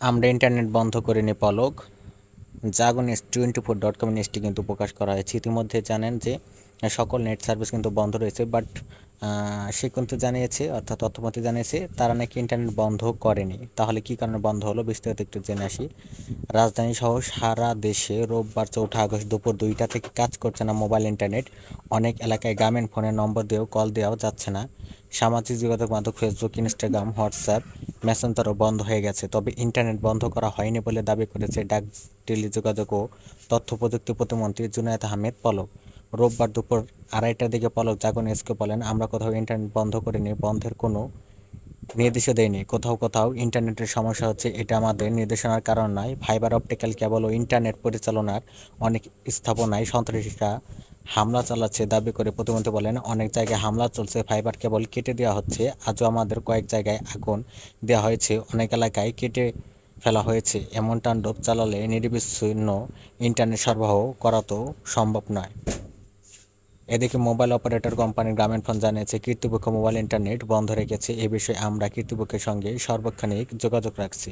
আমরা ইন্টারনেট বন্ধ করে নি পলক। জাগন এস টোয়েন্টি ফোর ডট কম নিউজটি কিন্তু প্রকাশ করা হয়েছে। ইতিমধ্যে জানেন যে, সকল নেট সার্ভিস কিন্তু বন্ধ রয়েছে বাট সে কিন্তু জানিয়েছে, অর্থাৎ তথ্যমন্ত্রী জানিয়েছে, তারা নাকি ইন্টারনেট বন্ধ করেনি। তাহলে কি কারণে বন্ধ হলো? বিস্তারিত একটু জেনে আসি। রাজধানী সহ সারা দেশে রোববার চৌঠা আগস্ট দুপুর দুইটা থেকে কাজ করছে না মোবাইল ইন্টারনেট অনেক এলাকায় গ্রামীণ ফোনের নম্বর দিয়েও কল দেওয়াও যাচ্ছে না। সামাজিক যোগাযোগ মাধ্যম ফেসবুক ইনস্টাগ্রাম হোয়াটসঅ্যাপ মেসেঞ্জারও বন্ধ হয়ে গেছে। তবে ইন্টারনেট বন্ধ করা হয়নি বলে দাবি করেছে ডাক টেলিযোগাযোগ ও তথ্য প্রযুক্তি প্রতিমন্ত্রী জুনায়েদ আহমেদ পলক। রোববার দুপুর আড়াইটার দিকে পলক জাগন এসকে বলেন, আমরা কোথাও ইন্টারনেট বন্ধ করিনি, বন্ধের কোনো নির্দেশও দেয়নি কোথাও কোথাও ইন্টারনেটের সমস্যা হচ্ছে, এটা আমাদের নির্দেশনার কারণ নয়। ফাইবার অপটিক্যাল কেবল ও ইন্টারনেট পরিচালনার অনেক স্থাপনায় সন্ত্রাসীরা হামলা চালাচ্ছে দাবি করে প্রতিমন্ত্রী বলেন, অনেক জায়গায় হামলা চলছে, ফাইবার কেবল কেটে দেওয়া হচ্ছে, আজও আমাদের কয়েক জায়গায় আগুন দেওয়া হয়েছে, অনেক এলাকায় কেটে ফেলা হয়েছে। এমন তাণ্ডব চালালে নিরবিচ্ছিন্ন ইন্টারনেট সরবরাহ করা তো সম্ভব নয়। এদিকে মোবাইল অপারেটর কোম্পানি গ্রামীণফোন জানিয়েছে, কর্তৃপক্ষ মোবাইল ইন্টারনেট বন্ধ রেখেছে। এ বিষয়ে আমরা কর্তৃপক্ষের সঙ্গে সর্বক্ষণিক যোগাযোগ রাখছি।